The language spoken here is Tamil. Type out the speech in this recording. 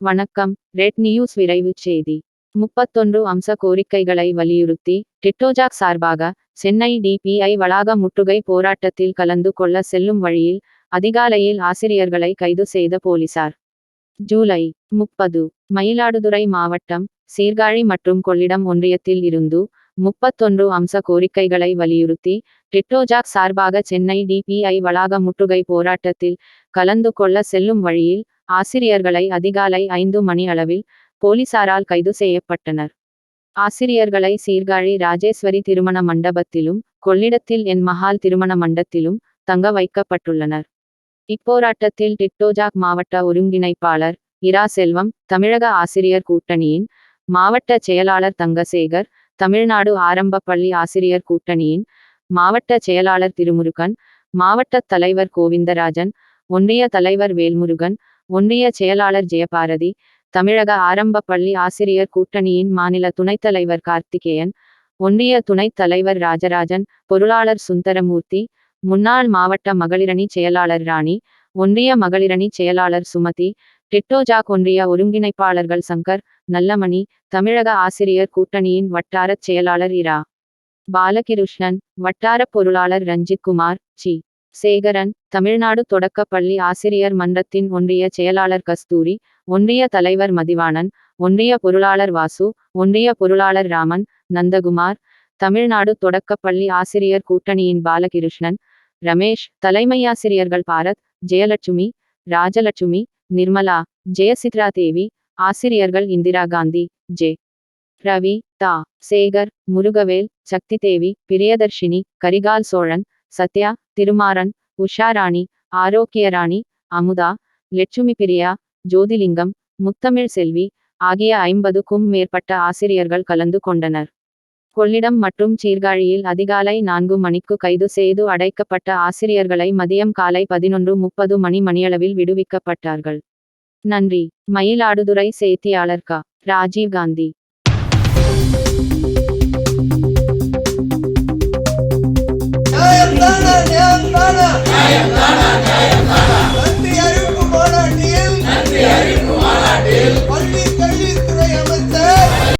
வணக்கம். ரெட் நியூஸ் விரைவு செய்தி. முப்பத்தொன்று அம்ச கோரிக்கைகளை வலியுறுத்தி டிட்டோஜாக் சார்பாக சென்னை டிபிஐ வளாக முற்றுகை போராட்டத்தில் கலந்து கொள்ள செல்லும் வழியில் அதிகாலையில் ஆசிரியர்களை கைது செய்த போலீசார். ஜூலை முப்பது. மயிலாடுதுறை மாவட்டம் சீர்காழி மற்றும் கொள்ளிடம் ஒன்றியத்தில் இருந்து முப்பத்தொன்று அம்ச கோரிக்கைகளை வலியுறுத்தி டிட்டோஜாக் சார்பாக சென்னை டிபிஐ வளாக முற்றுகை போராட்டத்தில் கலந்து கொள்ள செல்லும் வழியில் ஆசிரியர்களை அதிகாலை ஐந்து மணி அளவில் போலீசாரால் கைது செய்யப்பட்டனர். ஆசிரியர்களை சீர்காழி ராஜேஸ்வரி திருமண மண்டபத்திலும் கொள்ளிடத்தில் என் மஹால் திருமண மண்டத்திலும் தங்க வைக்கப்பட்டுள்ளனர். இப்போராட்டத்தில் டிட்டோஜாக் மாவட்ட ஒருங்கிணைப்பாளர் இரா செல்வம் தமிழக ஆசிரியர் கூட்டணியின் மாவட்ட செயலாளர் தங்கசேகர் தமிழ்நாடு ஆரம்ப பள்ளி ஆசிரியர் கூட்டணியின் மாவட்ட செயலாளர் திருமுருகன் மாவட்ட தலைவர் கோவிந்தராஜன் ஒன்றிய தலைவர் வேல்முருகன் ஒன்றிய செயலாளர் ஜெயபாரதி தமிழக ஆரம்ப பள்ளி ஆசிரியர் கூட்டணியின் மாநில துணைத் தலைவர் கார்த்திகேயன் ஒன்றிய துணைத் தலைவர் ராஜராஜன் பொருளாளர் சுந்தரமூர்த்தி முன்னாள் மாவட்ட மகளிரணி செயலாளர் ராணி ஒன்றிய மகளிரணி செயலாளர் சுமதி டிட்டோஜாக் ஒன்றிய ஒருங்கிணைப்பாளர்கள் சங்கர் நல்லமணி தமிழக ஆசிரியர் கூட்டணியின் வட்டாரச் செயலாளர் இரா. பாலகிருஷ்ணன் வட்டார பொருளாளர் ரஞ்சித் குமார் சி. சேகரன் தமிழ்நாடு தொடக்கப்பள்ளி ஆசிரியர் மன்றத்தின் ஒன்றிய செயலாளர் கஸ்தூரி ஒன்றிய தலைவர் மதிவாணன் ஒன்றிய பொருளாளர் வாசு ஒன்றிய பொருளாளர் ராமன் நந்தகுமார் தமிழ்நாடு தொடக்கப்பள்ளி ஆசிரியர் கூட்டணியின் பாலகிருஷ்ணன் ரமேஷ் தலைமையாசிரியர்கள் பாரத் ஜெயலட்சுமி ராஜலட்சுமி நிர்மலா ஜெயசித்ரா தேவி ஆசிரியர்கள் இந்திரா காந்தி ஜே. ரவி தா. சேகர் முருகவேல் சக்தி தேவி பிரியதர்ஷினி கரிகால் சோழன் சத்யா திருமாறன் உஷாராணி ஆரோக்கியராணி அமுதா லட்சுமி பிரியா ஜோதிலிங்கம் முத்தமிழ் செல்வி ஆகிய ஐம்பதுக்கும் மேற்பட்ட ஆசிரியர்கள் கலந்து கொண்டனர். கொள்ளிடம் மற்றும் சீர்காழியில் அதிகாலை நான்கு மணிக்கு கைது செய்து அடைக்கப்பட்ட ஆசிரியர்களை மதியம் காலை பதினொன்று முப்பது மணி மணியளவில் விடுவிக்கப்பட்டார்கள். நன்றி. மயிலாடுதுறை செய்தியாளர் க. ராஜீவ் நியாயம் தானா நியாயம்